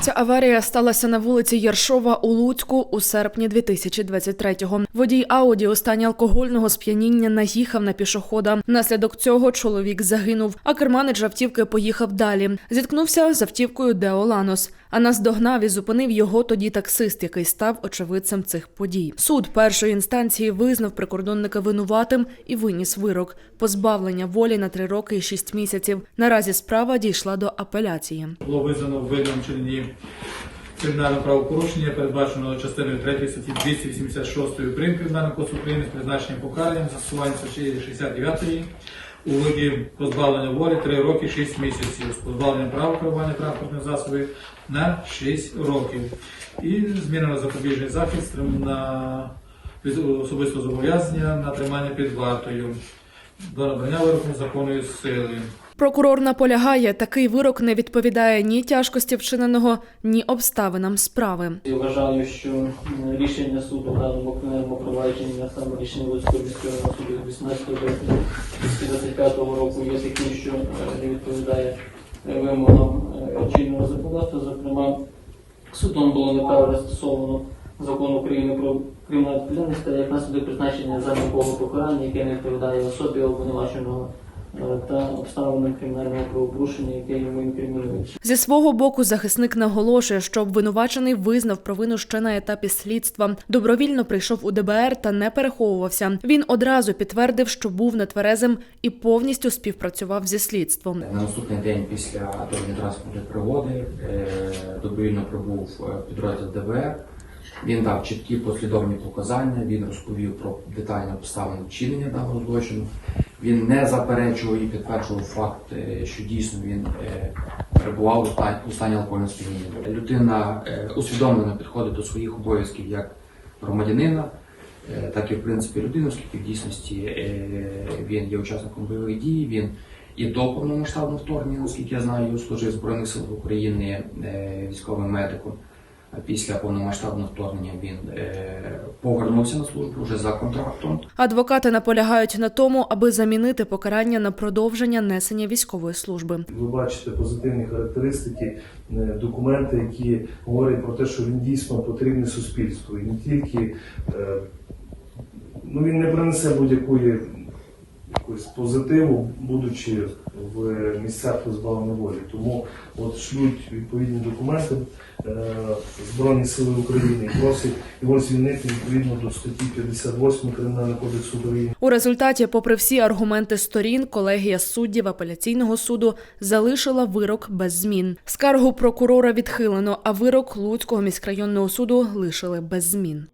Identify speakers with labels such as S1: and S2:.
S1: Ця аварія сталася на вулиці Єршова у Луцьку у серпні 2023-го. Водій Ауді у стані алкогольного сп'яніння наїхав на пішохода. Наслідок цього чоловік загинув, а керманич автівки поїхав далі. Зіткнувся з автівкою Део Ланос. А наздогнав і зупинив його тоді таксист, який став очевидцем цих подій. Суд першої інстанції визнав прикордонника винуватим і виніс вирок позбавлення волі на три роки і шість місяців. Наразі справа дійшла до апеляції.
S2: було визнано винним в кримінального правопорушення, передбаченого частиною 3 статті 286 прим. Кримінального кодексу України з призначенням покарання застосування статті 69 у виді позбавлення волі 3 роки 6 місяців з позбавленням права керування транспортних засобів на 6 років. І змінено запобіжний захист на особисто зобов'язання на тримання під вартою до набрання вироку законної сили.
S1: Прокурор наполягає, такий вирок не відповідає ні тяжкості вчиненого, ні обставинам справи.
S3: Я вважаю, що рішення суду в даному кримінальному провадженні, саме рішення Луцького міського суду від 18 березня 2025 року є таким, що е, не відповідає е, вимогам е, чинного законодавства. Зокрема, судом було неправильно застосовано закон України про кримінальну відповідальність як наслідок призначення замікового покарання, яке не відповідає особі обвинуваченого та обставинам кримінального правопорушення, яке йому інкримінується.
S1: Зі свого боку, захисник наголошує, що обвинувачений визнав провину ще на етапі слідства. Добровільно прийшов у ДБР та не переховувався. Він одразу підтвердив, що був нетверезим і повністю співпрацював зі слідством.
S4: На наступний день після дорожньо-транспортної пригоди е, добровільно прибув е, підрозділ ДВР. Він дав чіткі послідовні показання, він розповів про детальні обставини вчинення даного злочину. Він не заперечував і підтверджував факт, е, що дійсно він е, перебував у стані, алкогольного сп'яніння. Людина е, усвідомлено підходить до своїх обов'язків як громадянина, так і в принципі людини, оскільки в дійсності він є учасником бойових дій. Він і до повномасштабного вторгнення, наскільки я знаю, служив Збройних сил України військовим медиком. А після повномасштабного вторгнення він е, повернувся на службу вже за контрактом.
S1: Адвокати наполягають на тому, аби замінити покарання на продовження несення військової служби.
S5: Ви бачите позитивні характеристики, е, документи, які говорять про те, що він дійсно потрібний суспільству. І не тільки е, ну, він не принесе будь-якої якогось позитиву, будучи в місцях позбавлення волі. Тому от шлють відповідні документи е, Збройні Сили України і просять його звільнити відповідно до статті 58 Кримінального кодексу України.
S1: У результаті, попри всі аргументи сторін, колегія суддів апеляційного суду залишила вирок без змін. Скаргу прокурора відхилено, а вирок Луцького міськрайонного суду лишили без змін.